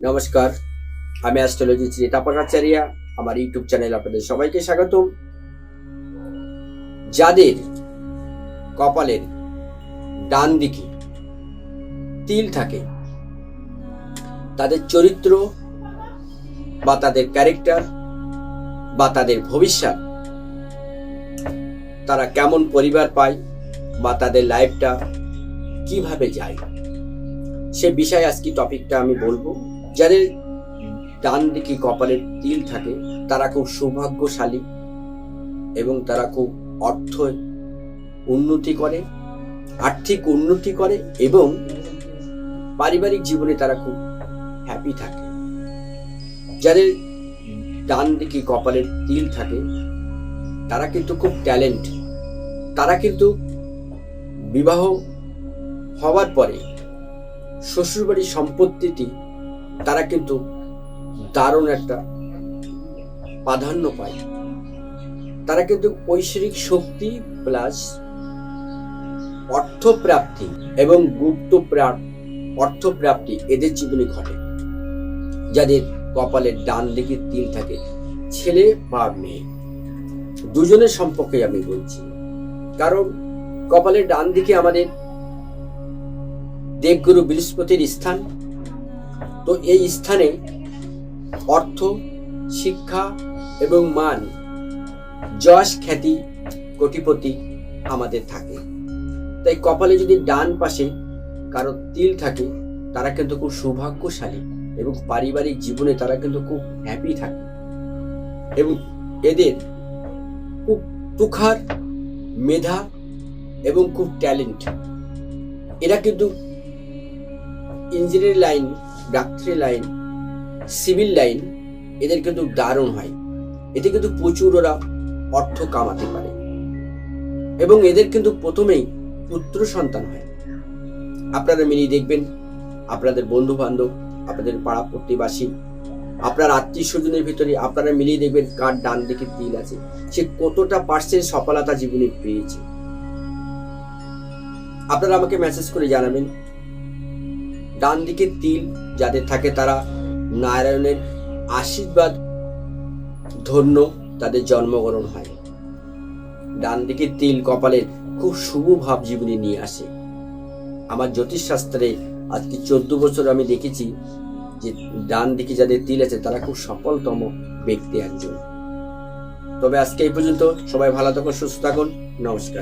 নমস্কার, আমি অ্যাস্ট্রোলজি শ্রী তাপসাচারিয়া আমার ইউটিউব চ্যানেল আপনাদের সবাইকে স্বাগতম। যাদের কপালের ডান দিকে তিল থাকে, তাদের চরিত্র বা তাদের ক্যারেক্টার বা তাদের ভবিষ্যৎ, তারা কেমন পরিবার পায় বা তাদের লাইফটা কীভাবে যায়, সে বিষয়ে আজকে টপিকটা আমি বলব। যাদের ডান দিকে কপালের তিল থাকে, তারা খুব সৌভাগ্যশালী এবং তারা খুব অর্থ উন্নতি করে, আর্থিক উন্নতি করে এবং পারিবারিক জীবনে তারা খুব হ্যাপি থাকে। যাদের ডান দিকে কপালের তিল থাকে, তারা কিন্তু খুব ট্যালেন্ট তারা কিন্তু বিবাহ হওয়ার পরে শ্বশুরবাড়ির সম্পত্তিটি তারা কিন্তু দারুণ একটা প্রাধান্য পায়। তারা কিন্তু ঐশ্বরিক শক্তি প্লাস অর্থপ্রাপ্তি এবং গুপ্ত প্রা- অর্থপ্রাপ্তি এদের জীবনে ঘটে। যাদের কপালের ডান দিকে তিল থাকে, ছেলে বা মেয়ে। দুজনের সম্পর্কে আমি বলছি। কারণ কপালের ডান দিকে আমাদের দেবগুরু বৃহস্পতির স্থান তো এই স্থানে অর্থ, শিক্ষা এবং মান, যশ খ্যাতি কোটিপতি আমাদের থাকে। তাই কপালে যদি ডান পাশে কারও তিল থাকে, তারা কিন্তু খুব সৌভাগ্যশালী এবং পারিবারিক জীবনে তারা কিন্তু খুব হ্যাপি থাকে। এবং এদের খুব তুখার, মেধা এবং খুব ট্যালেন্ট এরা কিন্তু ইঞ্জিনিয়ারিং লাইন ডাক্তারি লাইন, সিভিল লাইন, এদের কিন্তু দারুণ হয়। এতে কিন্তু প্রচুর ওরা অর্থ কামাতে পারে। এবং এদের কিন্তু প্রথমেই পুত্র সন্তান হয়। আপনারা মিলিয়ে দেখবেন, আপনাদের বন্ধু বান্ধব আপনাদের পাড়া প্রতিবাসী, আপনার আত্মীয় স্বজনের ভিতরে আপনারা মিলিয়ে দেখবেন কার ডান দিকে তিল আছে। সে কতটা পার্সেন্ট সফলতা জীবনে পেয়েছে। আপনারা আমাকে মেসেজ করে জানাবেন। ডান দিকে তিল যাদের থাকে তারা নারায়ণের আশীর্বাদ, ধন্য তাদের জন্মগ্রহণ হয়। ডান দিকে তিল কপালের খুব শুভ ভাব জীবনে নিয়ে আসে। আমার জ্যোতিষশাস্ত্রে আজকে চোদ্দ বছর আমি দেখেছি যে ডান দিকে যাদের তিল আছে, তারা খুব সফলতম ব্যক্তি একজন। তবে আজকে এই পর্যন্ত সবাই ভালো থাকুন, সুস্থ থাকুন। নমস্কার।